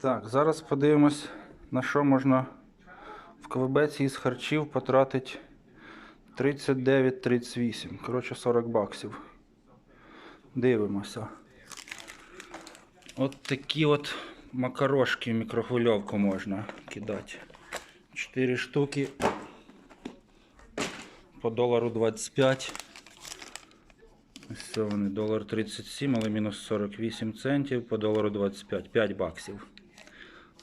Так, зараз подивимось, на що можна в КВБ із харчів потратити 39-38. Коротше, 40 баксів. Дивимося. От такі от макарошки в мікрохвильовку можна кидати. 4 штуки по долару 25. Ось це вони, долар 37, але мінус 48 центів по долару 25. 5 баксів.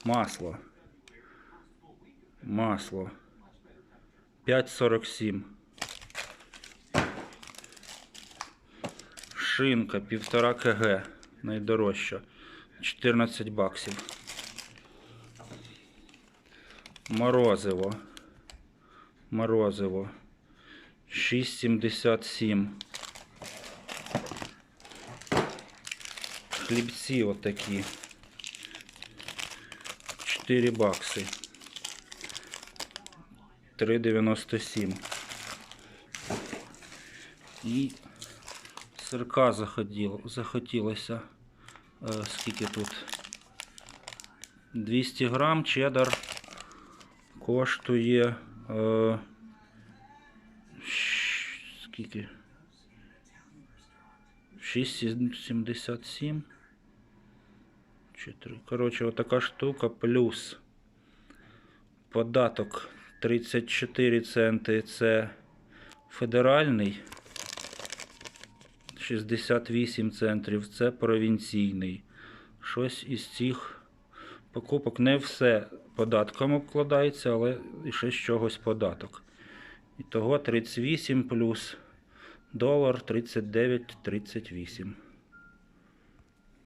Масло. Масло. 5,47. Шинка 1,5 кг. Найдорожча. 14 баксів. Морозиво. Морозиво. 6,77. Хлібці отакі. 4 бакси. 3,97. І сирка захотіло, захотілося. Е, скільки тут? 200 грам чедар коштує. Е, скільки? 6,77. 4. Коротше, отака штука плюс податок 34 центи це федеральний. 68 центрів це провінційний. Щось із цих покупок не все податком обкладається, але ще з чогось податок. І того 38 плюс долар 39,38.